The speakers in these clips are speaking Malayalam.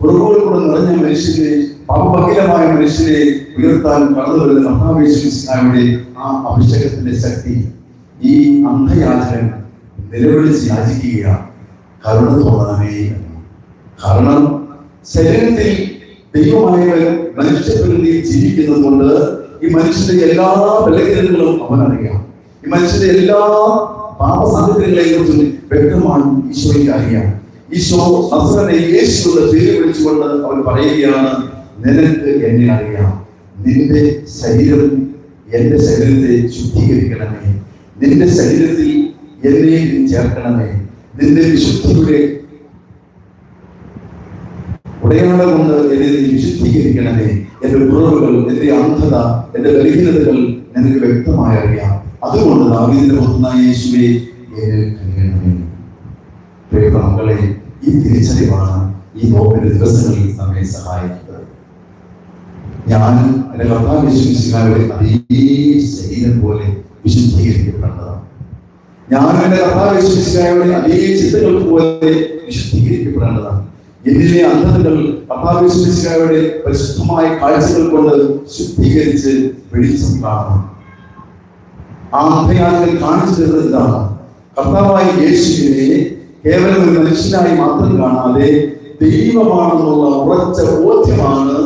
കുറവുകൾ നിറഞ്ഞ മനുഷ്യനെ പാപഭഗിലമായ മനുഷ്യനെ ഉയർത്താൻ കടന്നു വരുന്ന കർത്താവേശ്വരുടെ ആ അഭിഷേകത്തിന്റെ ശക്തി ഈ അന്ധയാചകൻ നിലവിളിച്ച് യാചിക്കുക കരുണ തോന്നാനേ. കാരണം ശരീരത്തിൽ ദൈവമായവൻ മനുഷ്യപ്രകൃതിയിൽ ജീവിക്കുന്നത് കൊണ്ട് ഈ മനുഷ്യന്റെ എല്ലാ ബലഹീനതകളും അവൻ ഈ മനുഷ്യന്റെ എല്ലാ പാപസാധ്യതകളെ കുറിച്ചും വ്യക്തമാണ് ഈശോയ്ക്ക് അറിയാം. ഈശോ അസുരനെ യേശുവിന്റെ പേര് വിളിച്ചുകൊണ്ട് അവൻ പറയുകയാണ് നിനക്ക് എന്നെ അറിയാം. നിന്റെ ശരീരം എന്റെ ശരീരത്തെ ശുദ്ധീകരിക്കണമേ. നിന്റെ ശരീരത്തിൽ എന്നെ ചേർക്കണമേ. നിന്റെ വിശുദ്ധിയുടെ ഉടയാളം കൊണ്ട് എന്നെ നീ വിശുദ്ധീകരിക്കണമേ. എന്റെ കുറവുകൾ എന്റെ അന്ധത എന്റെ ബലഹീനതകൾ നിനക്ക് വ്യക്തമായി അറിയാം. അതുകൊണ്ട് ദാവീദിന്റെ പുത്രനായ യേശുവെ മക്കളെ ഈ തിരിച്ചറിവാണ് ഈ നോമ്പിന്റെ ദിവസങ്ങളിൽ നമ്മെ സഹായിക്കുന്നത്. ഞാനും എന്റെ കർത്താവ് വിശ്വസിക്കാരുടെ അതേ ശരീരം പോലെ വിശുദ്ധീകരിക്കപ്പെട്ടതാണ്. ഞാനും എന്റെ കർത്താവ് വിശ്വസിക്കാരുടെ അതേ ചിന്തകൾ പോലെ വിശുദ്ധീകരിക്കപ്പെടേണ്ടതാണ്. എന്നിലെ അന്ധതകൾ കർത്താവ് വിശ്വസിക്കാരുടെ പരിശുദ്ധമായ കാഴ്ചകൾ കൊണ്ട് ശുദ്ധീകരിച്ച് വെളിച്ചം കാണണം. ആ അന്ധയാനങ്ങൾ കാണിച്ചു തരുന്നത് ഇതാണ്. കർത്താവായ യേശുവിനെ കേവലം ഒരു മനുഷ്യനായി മാത്രം കാണാതെ ദൈവമാണെന്നുള്ള ഉറച്ച ബോധ്യമാണ്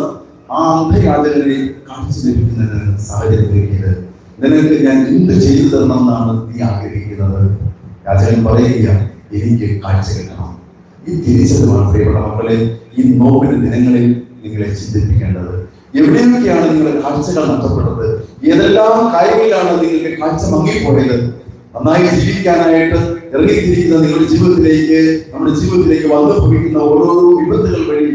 ആ അന്ധയാചകനെ കാണിച്ചു ലഭിക്കുന്നതിന് സാഹചര്യം നിനക്ക് ഞാൻ എന്ത് ചെയ്തു തരണമെന്നാണ് നീ ആഗ്രഹിക്കുന്നത്? യാചകൻ പറയുക എനിക്ക് കാഴ്ച കിട്ടണം. ഈ തിരിച്ചതുമാണ് പ്രിയപ്പെട്ട മക്കളെ ഈ നോവിന് ദിനങ്ങളിൽ നിങ്ങളെ ചിന്തിപ്പിക്കേണ്ടത്. എവിടെയൊക്കെയാണ് നിങ്ങളുടെ കാഴ്ചകൾ നഷ്ടപ്പെട്ടത്? ഏതെല്ലാം കാര്യങ്ങളിലാണ് നിങ്ങൾക്ക് കാഴ്ച മങ്ങിപ്പോയത്? നന്നായി ജീവിക്കാനായിട്ട് ഇറങ്ങിത്തിരിക്കുന്ന നിങ്ങളുടെ ജീവിതത്തിലേക്ക് നമ്മുടെ ജീവിതത്തിലേക്ക് വന്നു ഓരോ വിപത്തുകൾ വഴി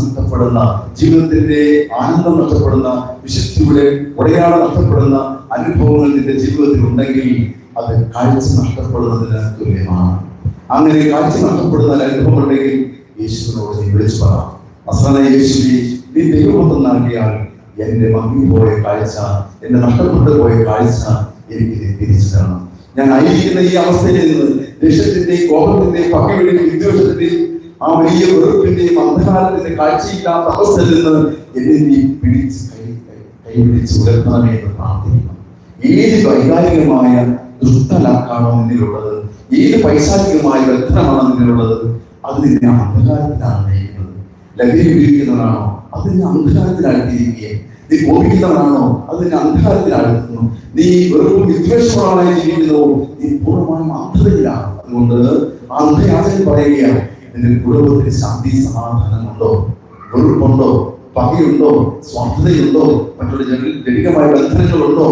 നഷ്ടപ്പെടുന്ന ജീവിതത്തിന്റെ ആനന്ദം നഷ്ടപ്പെടുന്ന വിശുദ്ധിയുടെ ഉടയാളം നഷ്ടപ്പെടുന്ന അനുഭവങ്ങൾ നിന്റെ ജീവിതത്തിൽ ഉണ്ടെങ്കിൽ അത് കാഴ്ച നഷ്ടപ്പെടുന്നതിന് തുല്യമാണ്. അങ്ങനെ കാഴ്ച നഷ്ടപ്പെടുന്ന അനുഭവം ഉണ്ടെങ്കിൽ യേശുവിനോട് നീ വിളിച്ചു പറ. അസന യേശുവി നീ ദൈവമൊത്തം നൽകിയാൽ എന്റെ മങ്ങി പോയ കാഴ്ച എന്റെ നഷ്ടപ്പെട്ടു പോയ കാഴ്ച എനിക്ക് തിരിച്ചു തരണം ഞാൻ ആയിരിക്കുന്ന ഈ അവസ്ഥയിൽ നിന്ന് ദേഷ്യത്തിന്റെയും കോപത്തിന്റെയും പകയുടെയും വിദ്വേഷത്തിന്റെയും ആ വലിയ വെറുപ്പിന്റെയും അന്ധകാരത്തിന്റെ കാഴ്ചയില്ലാത്ത അവസ്ഥയിൽ നിന്ന് എന്നെ നീ പിടിച്ച് കൈ കൈ- പിടിച്ച് ഉയർത്തണമേ എന്ന് പ്രാർത്ഥിക്കണം ഏത് വൈകാരികമായ ദുഷ്ടലാക്കാണോ നിന്നിലുള്ളത്? ഏത് പൈശാചികമായ ബന്ധനമാണോ നിന്നിലുള്ളത്? അത് നിന്നെ അന്ധകാരത്തിലാണ് നയിക്കുന്നത് ലഹരി ഉപയോഗിക്കുന്നവരാണോ അത് നിന്നെ അന്ധകാരത്തിലാക്കിയിരിക്കുകയെ നീ കോപിക്കുന്നവനാണോ? അത് നിന്നെ അന്ധകാരത്തിലാക്കുന്നു നീ വെറും വിദ്വേഷമുള്ളവനായി ജീവിക്കുന്നതോ? നീ പൂർണമായും അന്ധതയിലാണ് അതുകൊണ്ട് ആ അന്ധയാചകൻ പറയുകയാണ് നിന്റെ കുടുംബത്തിന് ശാന്തി സമാധാനമുണ്ടോ? വെറുപ്പുണ്ടോ? പകയുണ്ടോ? സ്വാർത്ഥതയുണ്ടോ? മറ്റുള്ള ജന ജനികമായ ബന്ധനങ്ങളുണ്ടോ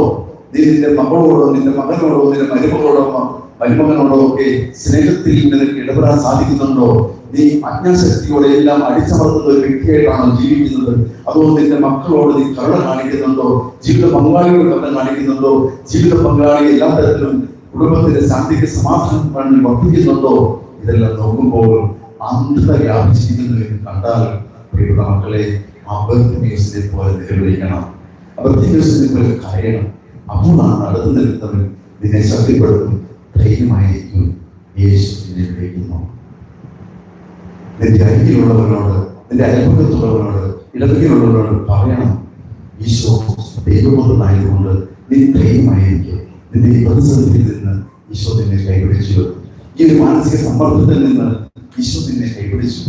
നീ നിന്റെ മകളോടോ നിന്റെ മകനോടോ നിന്റെ മരുമകളോടോ മരുമകനോടോ സ്നേഹത്തിൽ നിനക്ക് ഇടപെടാൻ സാധിക്കുന്നുണ്ടോ? നീ അജ്ഞാശക്തിയോടെ എല്ലാം അടിച്ചമർത്തുന്ന ഒരു വ്യക്തിയായിട്ടാണോ ജീവിക്കുന്നത്? അതോ നിന്റെ മക്കളോട് നീ കരുണ കാണിക്കുന്നുണ്ടോ? ജീവിത പങ്കാളിയോട് കരുണ കാണിക്കുന്നുണ്ടോ? ജീവിത പങ്കാളി എല്ലാ തരത്തിലും കുടുംബത്തിന്റെ ശാന്തിക്ക് സമാധാനം വർദ്ധിക്കുന്നുണ്ടോ ഇതെല്ലാം നോക്കുമ്പോൾ അന്ധത വ്യാപിച്ചിരിക്കുന്നു എന്ന് കണ്ടാൽ പ്രിയപ്പെട്ട മക്കളെ അബദ്ധ പോലെ നിലവിളിക്കണം അബദ്ധ പോലെ കരയണം. അപ്പോഴാണ് അടുത്ത് നിൽക്കുന്നവൻ നിന്നെ ശക്തിപ്പെടുത്തും ധൈര്യമായിരിക്കും യേശു നിന്നെ വിളിക്കുന്നു. നിന്റെ അരികിലുള്ളവരോട് നിന്റെ അയൽപക്കത്തുള്ളവരോട് ഇടവകയിലുള്ളവരോട് പറയണം. ഈശോ ദൈവബോധമായതുകൊണ്ട് നീ ധൈര്യമായിരിക്കും നിന്റെ ഈ പ്രതിസന്ധിയിൽ നിന്ന് ഈശോ നിന്നെ കൈപിടിച്ചു ഈ ഒരു മാനസിക സമ്മർദ്ദത്തിൽ നിന്ന് ഈശോ നിന്നെ കൈപിടിച്ചു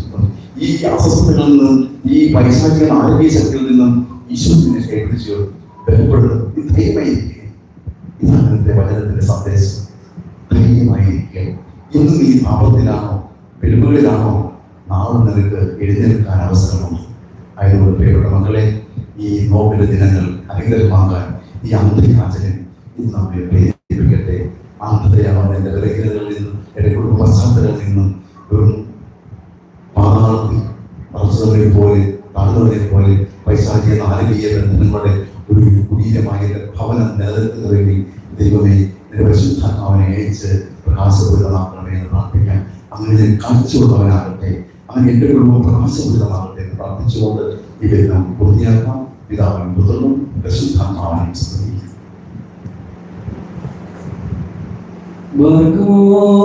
ഈ അസ്വസ്ഥതകളിൽ നിന്നും ഈ പൈശാചിക ആരോഗ്യ ശക്തിയിൽ നിന്നും ഈശോ നിന്നെ കൈപിടിച്ചു ബലപ്പെടുന്നു ധൈര്യമായിരിക്കും ഇതാണ് എന്റെ വചനത്തിന്റെ സന്ദേശം. ധൈര്യമായിരിക്കുക ഇന്ന് നീ പാപത്തിലാണോ പെരുമകളിലാണോ നാളെ നിനക്ക് എഴുന്നേൽക്കാൻ അവസരമുണ്ട്? ആയതുകൊണ്ട് പ്രിയപ്പെട്ട മക്കളെ ഈ നോബിലെ ദിനങ്ങൾ അനുഗ്രഹമാകാൻ ഈ അന്ധയാചകൻ ഇന്ന് നമ്മെ പ്രേരിപ്പിക്കട്ടെ. അന്ധതയാവാൻ എന്റെ ബലഹീനതകളിൽ നിന്നും എന്റെ കുടുംബ പശ്ചാത്തലത്തിൽ നിന്നും പാതാളത്തിൽ പോലെ താഴ്ന്നവരെ പോലെ പൈശാചിക നാരകീയ ബന്ധങ്ങളുടെ ഒരു കുടീരമായ എൻ്റെ ഭവനം നിലനിർത്തുന്ന വേണ്ടി ദൈവമേ നിന്റെ പരിശുദ്ധാത്മാവിനെ അയച്ച് പ്രകാശപൂരിതമാക്കണമേ എന്ന് പ്രാർത്ഥിക്കാം അങ്ങനെ ഞാൻ കാണിച്ചുകൊണ്ടവനാകട്ടെ അങ്ങനെ എൻ്റെ കുടുംബം പ്രകാശപൂരിതമാകട്ടെ എന്ന് പ്രാർത്ഥിച്ചുകൊണ്ട് ഇവരെ നാം പൂർത്തിയാക്കാം പിതാവിനും പുത്രനും പരിശുദ്ധാത്മാവിനും സ്തുതി Barcos sobre